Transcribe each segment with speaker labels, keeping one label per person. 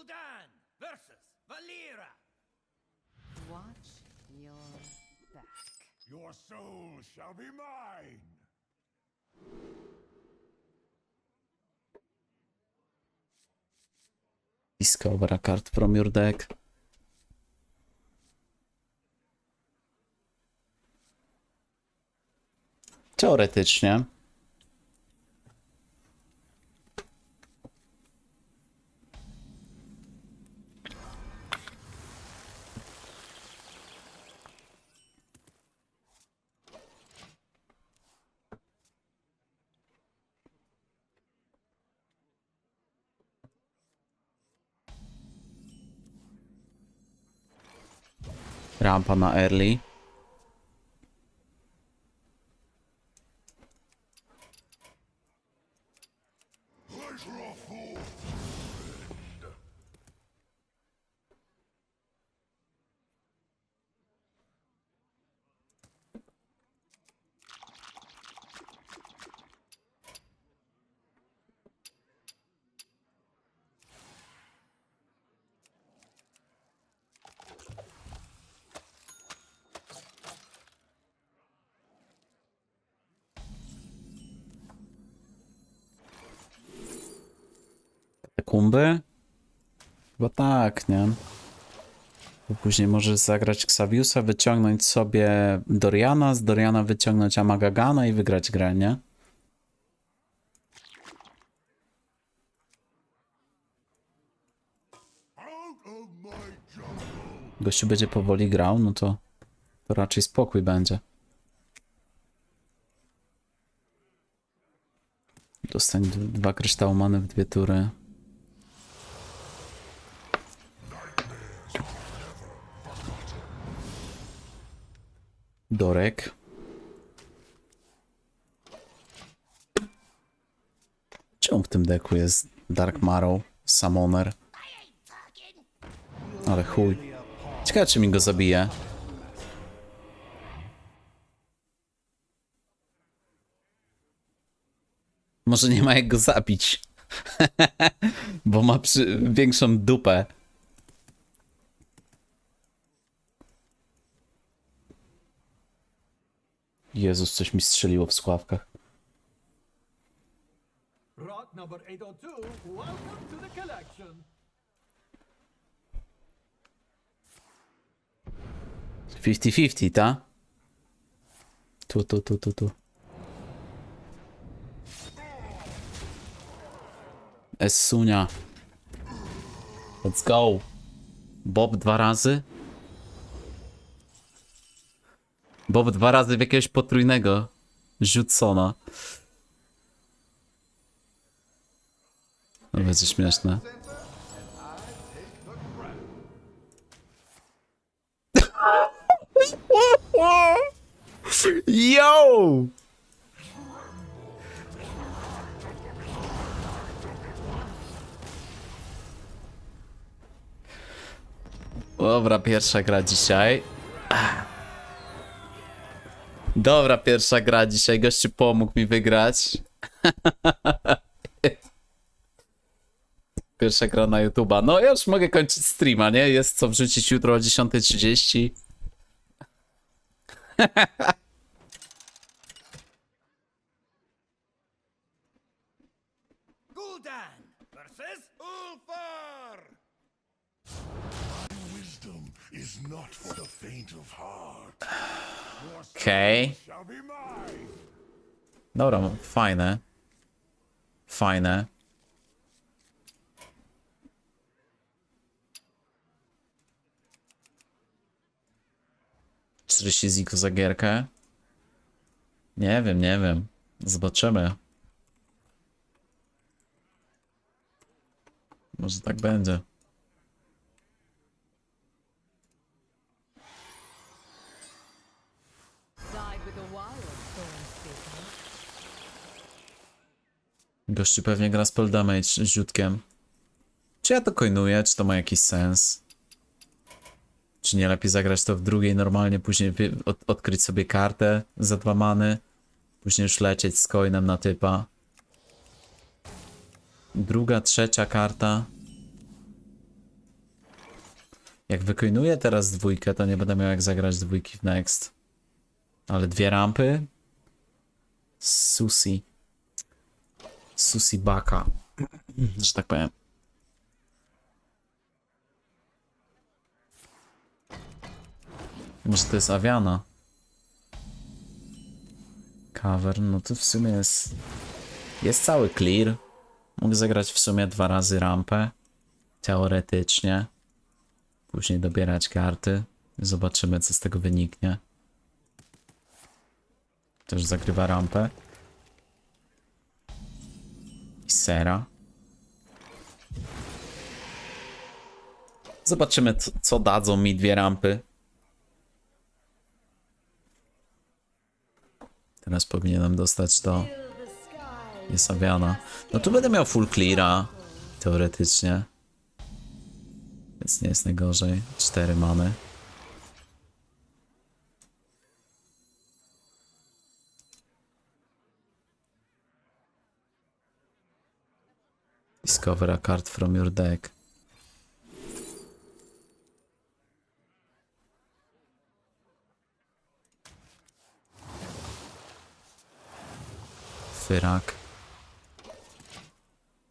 Speaker 1: Gul'dan versus Valera.
Speaker 2: Watch your back.
Speaker 3: Your soul shall be mine.
Speaker 4: Discover a card from your deck. Teoretycznie. Rampa na early. Te kumby? Chyba tak, nie? Bo później możesz zagrać Xaviusa, wyciągnąć sobie Doriana, z Doriana wyciągnąć Amagagana i wygrać grę, nie? Gościu będzie powoli grał, no to, to raczej spokój będzie. Dostań dwa kryształy many w dwie tury. Dorek. Czemu w tym deku jest Dark Marrow, Summoner? Ale chuj. Ciekawe, czy mi go zabije. Może nie ma jak go zabić. Bo ma większą dupę. Jezus, coś mi strzeliło w sławkach.
Speaker 5: Rock number 802, welcome to the collection.
Speaker 4: Fifty fifty, ta? Tu, tu, tu, tu, tu. Essunia. Let's go. Bob dwa razy? Bob dwa razy w jakiegoś potrójnego. Rzucona. No będzie śmieszne. Yo! Dobra, pierwsza gra dzisiaj. Dobra, pierwsza gra dzisiaj. Gościu pomógł mi wygrać. Pierwsza gra na YouTube'a. No, ja już mogę kończyć streama, nie? Jest co wrzucić jutro o 10.30.
Speaker 1: Gul'dan versus Ulfar.
Speaker 3: Wisdom is not for the faint of heart. Your soul
Speaker 4: Okej.
Speaker 3: mine.
Speaker 4: Dobra, fajne. Fajne. Czterdzieści ziku za gierkę? Nie wiem, nie wiem. Zobaczymy. Może tak będzie. Gościu pewnie gra spell damage z rzutkiem. Czy ja to coinuję? Czy to ma jakiś sens? Czy nie lepiej zagrać to w drugiej normalnie, później od, odkryć sobie kartę za dwa many, później już lecieć z coinem na typa. Druga, trzecia karta. Jak wykoinuję teraz dwójkę, to nie będę miał jak zagrać dwójki w next. Ale dwie rampy? Susi. Susi baka. Że tak powiem. Może to jest Aviana? Cover, no to w sumie jest... Jest cały clear. Mógł zagrać w sumie dwa razy rampę. Teoretycznie. Później dobierać karty. Zobaczymy, co z tego wyniknie. Też zagrywa rampę. I sera. Zobaczymy, co, dadzą mi dwie rampy. Teraz powinienem dostać to. Jest Aviana. No tu będę miał full cleara. Teoretycznie. Więc nie jest najgorzej. Cztery many. Discover a card from your deck. Fyrak.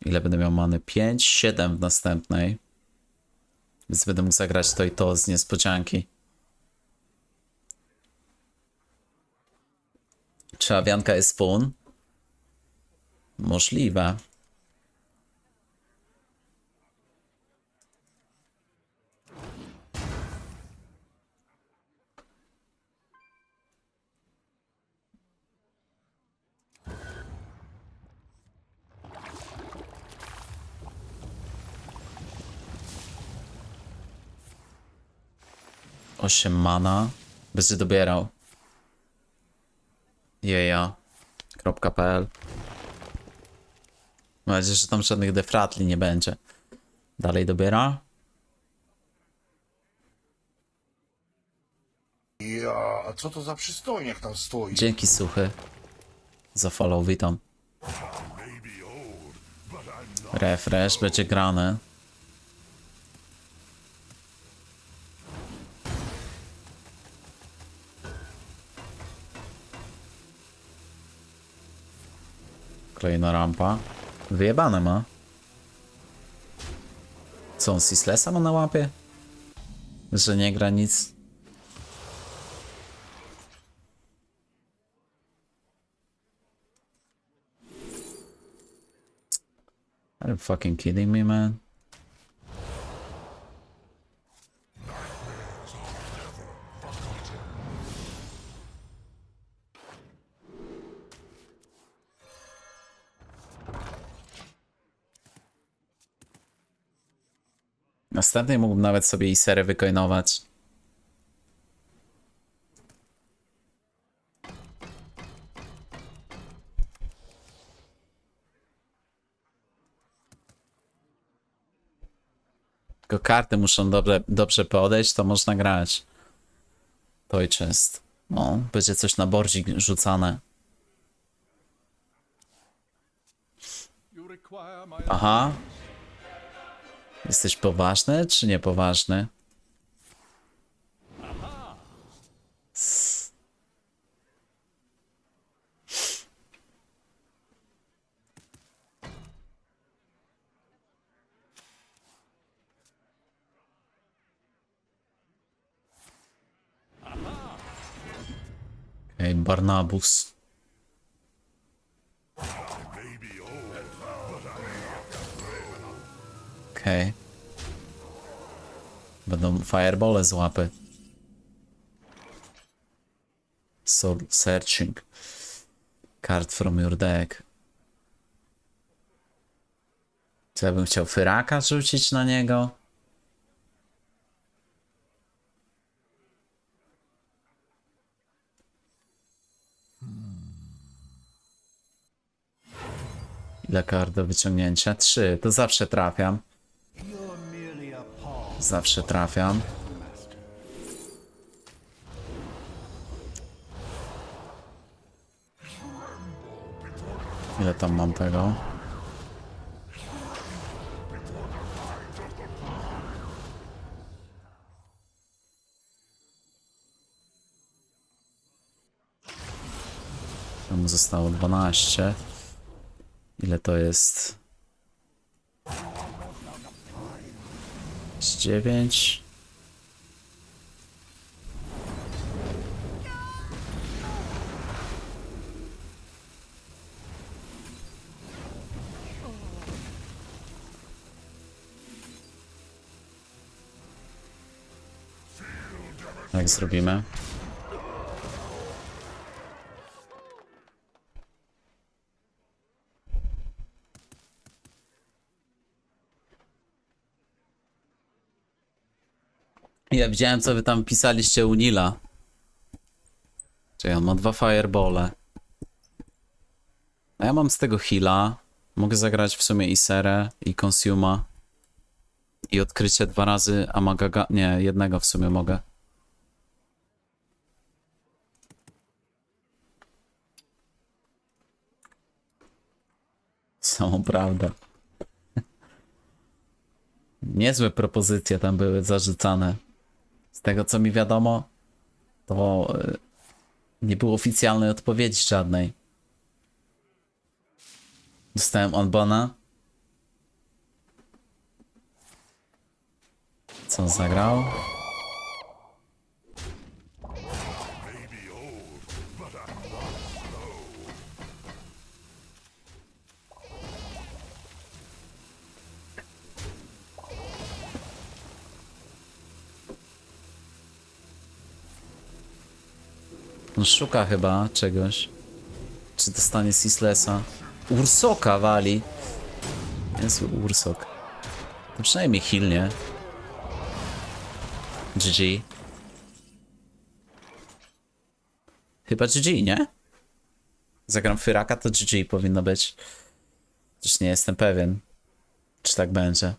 Speaker 4: Ile będę miał many? 5, 7 w następnej. Więc będę mógł zagrać to i to z niespodzianki. Czy awianka jest spawn? Możliwe. Osiem mana. Będzie dobierał. Jeja.pl Mam nadzieję, że tam żadnych defratli nie będzie. Dalej dobiera.
Speaker 3: Ja, a co to za przystojniak tam stoi?
Speaker 4: Dzięki suchy. Za follow, witam. Refresh będzie grane. Kolejna rampa. Wyjebane ma. Co on Sislesa ma na łapie? Że nie gra nic. Are you fucking kidding me, man? Następnie mógłbym nawet sobie i serę wykoinować. Tylko karty muszą dobrze, dobrze podejść, to można grać. To i chest. No, będzie coś na bordzik rzucane. Aha. Jesteś poważny, czy niepoważny? Barnabus. Okej. Będą firebole z łapy. Soul searching. Card from your deck. Co ja bym chciał Fyraka rzucić na niego? Ile kart do wyciągnięcia? Trzy. To zawsze trafiam. Zawsze trafiam. Ile tam mam tego? Tam zostało 12. Ile to jest? Z 9. Jak zrobimy? Ja widziałem, co wy tam pisaliście u Nila. Czyli on ma dwa firebole. A ja mam z tego heala. Mogę zagrać w sumie i Serę, i Consuma. I odkrycie dwa razy Amagaga... Nie, jednego w sumie mogę. Samą prawdę. Niezłe propozycje tam były zarzucane. Z tego co mi wiadomo, to e, nie było oficjalnej odpowiedzi żadnej. Dostałem onbona. Co on zagrał? On szuka chyba czegoś. Czy dostanie Sislesa? Ursoka wali. Niezły Ursok. To przynajmniej heal, nie? GG. Chyba GG, nie? Zagram Fyraka, to GG powinno być. Chociaż nie jestem pewien, czy tak będzie.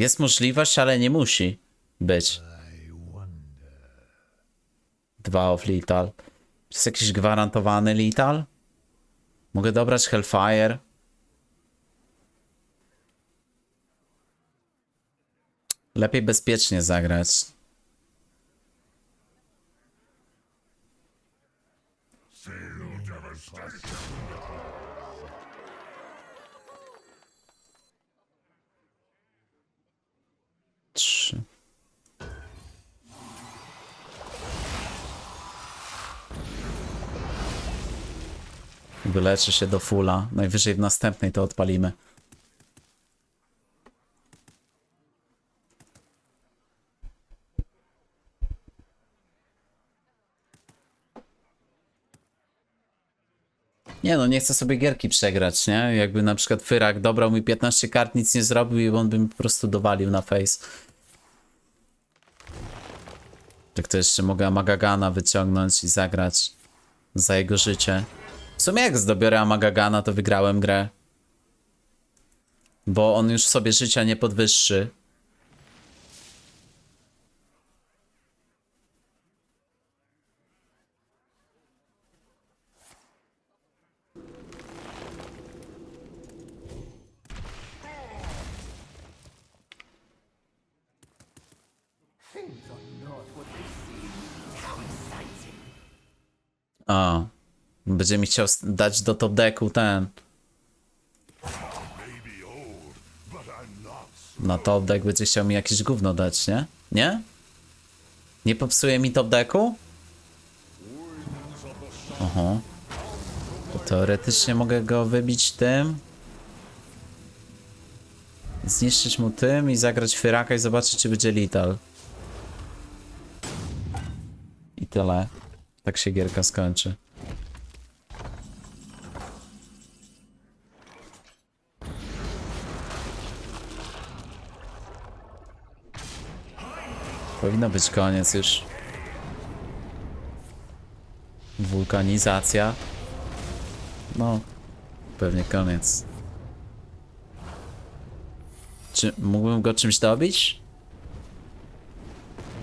Speaker 4: Jest możliwość, ale nie musi być. Dwa of lethal. Jest jakiś gwarantowany lethal? Mogę dobrać Hellfire. Lepiej bezpiecznie zagrać. Wyleczę się do fulla. Najwyżej w następnej to odpalimy. Nie no, nie chcę sobie gierki przegrać, nie? Jakby na przykład Fyrak dobrał mi 15 kart, nic nie zrobił i on by mi po prostu dowalił na face. Tak to jeszcze mogę Amagagana wyciągnąć i zagrać za jego życie. W sumie jak zdobiorę Amagagana, to wygrałem grę. Bo on już sobie życia nie podwyższy. A. Będzie mi chciał dać do top decku ten. Na top deck będzie chciał mi jakieś gówno dać, nie? Nie? Nie popsuje mi top decku? Oho. To teoretycznie mogę go wybić tym. Zniszczyć mu tym i zagrać Fyraka i zobaczyć czy będzie lethal. I tyle. Tak się gierka skończy. Powinno być koniec już. Wulkanizacja. No, pewnie koniec. Czy mógłbym go czymś dobić?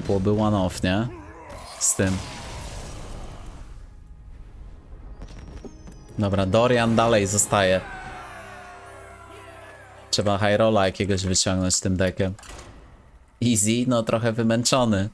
Speaker 4: Byłoby one off, nie? Z tym. Dobra, Dorian dalej zostaje. Trzeba high rolla jakiegoś wyciągnąć tym deckiem. Easy, no trochę wymęczony.